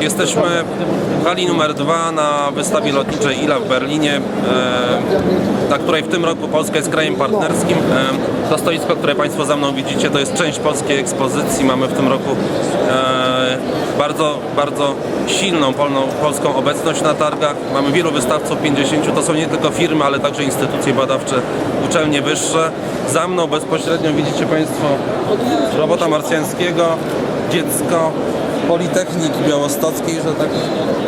Jesteśmy w hali numer dwa na wystawie lotniczej ILA w Berlinie, e, na której w tym roku Polska jest krajem partnerskim. E, To stoisko, które Państwo za mną widzicie, to jest część polskiej ekspozycji. Mamy w tym roku e, bardzo, bardzo silną polną, polską obecność na targach. Mamy wielu wystawców, 50. To są nie tylko firmy, ale także instytucje badawcze, uczelnie wyższe. Za mną bezpośrednio widzicie Państwo robota marsjańskiego, dziecko, Politechniki Białostockiej, że tak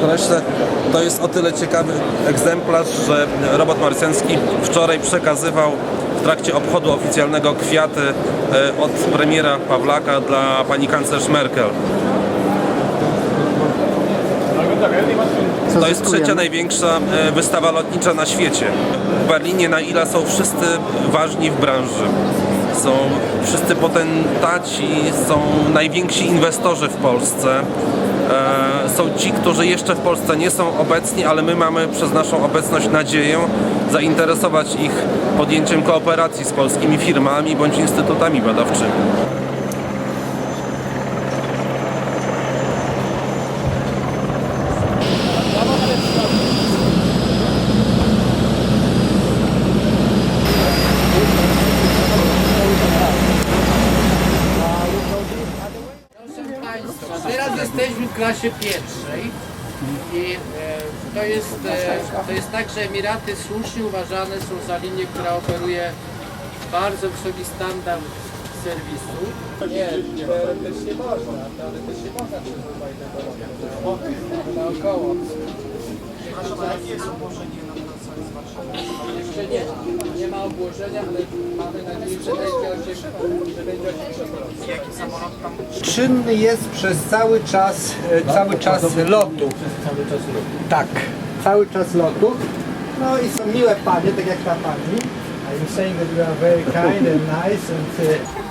określę. To jest o tyle ciekawy egzemplarz, że robot marsjański wczoraj przekazywał w trakcie obchodu oficjalnego kwiaty e, od premiera Pawlaka dla pani kanclerz Merkel. Co To jest zyskujemy? trzecia największa e, wystawa lotnicza na świecie. W Berlinie na ILA są wszyscy ważni w branży. Są wszyscy potentaci, są najwięksi inwestorzy w Polsce. E, Są ci, którzy jeszcze w Polsce nie są obecni, ale my mamy przez naszą obecność nadzieję zainteresować ich podjęciem kooperacji z polskimi firmami bądź instytutami badawczymi. Teraz jesteśmy w klasie pierwszej i e, to, jest, e, to jest tak, że Emiraty słusznie uważane są za linię, która oferuje bardzo wysoki standard serwisu. Nie, teoretycznie można, teoretycznie można naokoło. Obłożenie na Warszawy? Jeszcze nie nie ma obłożenia, ale mamy nadzieję, że 8%. Że będzie 8%. Jaki samolot tam Czynny jest przez cały czas, e, cały czas lotu. Tak, cały czas lotu. No i są miłe panie, tak jak ta pani. I'm saying that you are very kind and nice and uh,